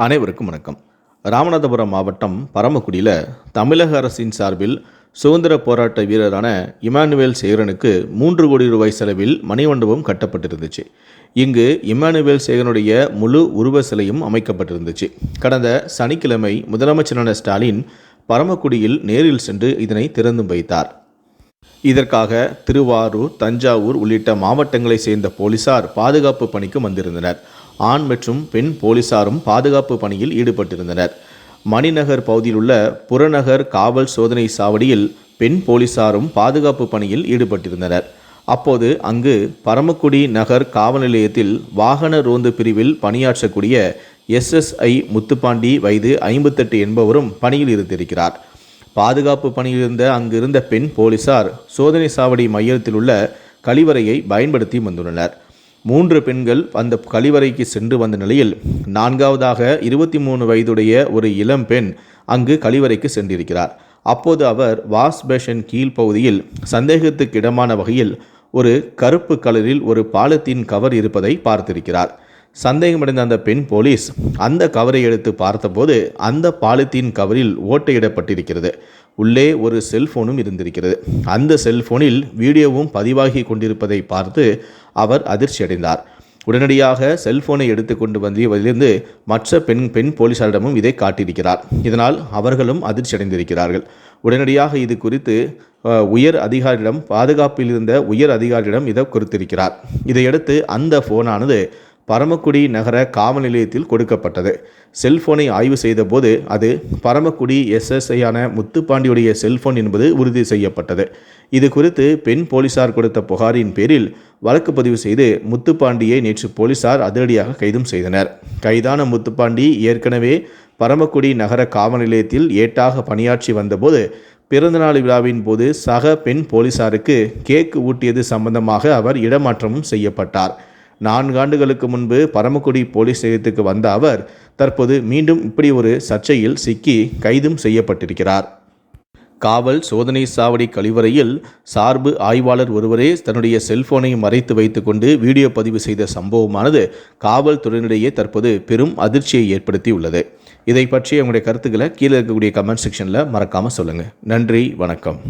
அனைவருக்கும் வணக்கம். ராமநாதபுரம் மாவட்டம் பரமக்குடியில் தமிழக அரசின் சார்பில் சுதந்திர போராட்ட வீரரான இமானுவேல் சேகரனுக்கு மூன்று கோடி ரூபாய் செலவில் மணிமண்டபம் கட்டப்பட்டிருந்துச்சு. இங்கு இமானுவேல் சேகரனுடைய முழு உருவ சிலையும் அமைக்கப்பட்டிருந்துச்சு. கடந்த சனிக்கிழமை முதலமைச்சரான ஸ்டாலின் பரமக்குடியில் நேரில் சென்று இதனை திறந்து வைத்தார். இதற்காக திருவாரூர் தஞ்சாவூர் உள்ளிட்ட மாவட்டங்களை சேர்ந்த போலீசார் பாதுகாப்பு பணிக்கு வந்திருந்தனர். ஆண் மற்றும் பெண் போலீசாரும் பாதுகாப்பு பணியில் ஈடுபட்டிருந்தனர். மணிநகர் பகுதியில் உள்ள புறநகர் காவல் சோதனை சாவடியில் பெண் போலீசாரும் பாதுகாப்பு பணியில் ஈடுபட்டிருந்தனர். அப்போது அங்கு பரமக்குடி நகர் காவல் நிலையத்தில் வாகன ரோந்து பிரிவில் பணியாற்றக்கூடிய எஸ்எஸ்ஐ முத்துப்பாண்டி வயது ஐம்பத்தெட்டு என்பவரும் பணியில் இருந்திருக்கிறார். பாதுகாப்பு பணியில் இருந்த அங்கிருந்த பெண் போலீசார் சோதனை சாவடி மையத்தில் உள்ள கழிவறையை பயன்படுத்தி வந்துள்ளனர். மூன்று பெண்கள் அந்த கழிவறைக்கு சென்று வந்த நிலையில் நான்காவதாக இருபத்தி மூணு வயதுடைய ஒரு இளம் பெண் அங்கு கழிவறைக்கு சென்றிருக்கிறார். அப்போது அவர் வாஷ் பேஷன் கீழ்ப்பகுதியில் சந்தேகத்துக்கு இடமான வகையில் ஒரு கருப்பு கலரில் ஒரு பாலத்தின் கவர் இருப்பதை பார்த்திருக்கிறார். சந்தேகமடைந்த அந்த பெண் போலீஸ் அந்த கவரை எடுத்து பார்த்தபோது அந்த பாலித்தீன் கவரில் ஓட்டையிடப்பட்டிருக்கிறது. உள்ளே ஒரு செல்போனும் இருந்திருக்கிறது. அந்த செல்போனில் வீடியோவும் பதிவாகி கொண்டிருப்பதை பார்த்து அவர் அதிர்ச்சியடைந்தார் உடனடியாக செல்போனை எடுத்துக்கொண்டு வந்து வந்திருந்து மற்ற பெண் பெண் போலீசாரிடமும் இதை காட்டியிருக்கிறார். இதனால் அவர்களும் அதிர்ச்சி அடைந்திருக்கிறார்கள். உடனடியாக இது குறித்து உயர் அதிகாரியிடம் பாதுகாப்பில் இருந்த உயர் அதிகாரியிடம் இதை குறித்திருக்கிறார். இதையடுத்து அந்த ஃபோனானது பரமக்குடி நகர காவல் நிலையத்தில் கொடுக்கப்பட்டது. செல்போனை ஆய்வு செய்தபோது அது பரமக்குடி எஸ்எஸ்ஐயான முத்துப்பாண்டியுடைய செல்போன் என்பது உறுதி செய்யப்பட்டது. இது குறித்து பெண் போலீசார் கொடுத்த புகாரின் பேரில் வழக்கு பதிவு செய்து முத்துப்பாண்டியை நேற்று போலீசார் அதிரடியாக கைதும் செய்தனர். கைதான முத்துப்பாண்டி ஏற்கனவே பரமக்குடி நகர காவல் நிலையத்தில் ஏட்டாக பணியாற்றி வந்தபோது பிறந்தநாள் விழாவின் போது சக பெண் போலீசாருக்கு கேக் ஊட்டியது சம்பந்தமாக அவர் இடமாற்றமும் செய்யப்பட்டார். நான்கு ஆண்டுகளுக்கு முன்பு பரமக்குடி போலீஸ் நிலையத்துக்கு வந்த அவர் தற்போது மீண்டும் இப்படி ஒரு சர்ச்சையில் சிக்கி கைதும் செய்யப்பட்டிருக்கிறார். காவல் சோதனை சாவடி கழிவறையில் சார்பு ஆய்வாளர் ஒருவரே தன்னுடைய செல்போனை மறைத்து வைத்துக்கொண்டு வீடியோ பதிவு செய்த சம்பவமானது காவல்துறையினிடையே தற்போது பெரும் அதிர்ச்சியை ஏற்படுத்தியுள்ளது. இதை பற்றி உங்களுடைய கருத்துக்களை கீழே இருக்கக்கூடிய கமெண்ட் செக்ஷனில் மறக்காமல் சொல்லுங்கள் நன்றி வணக்கம்.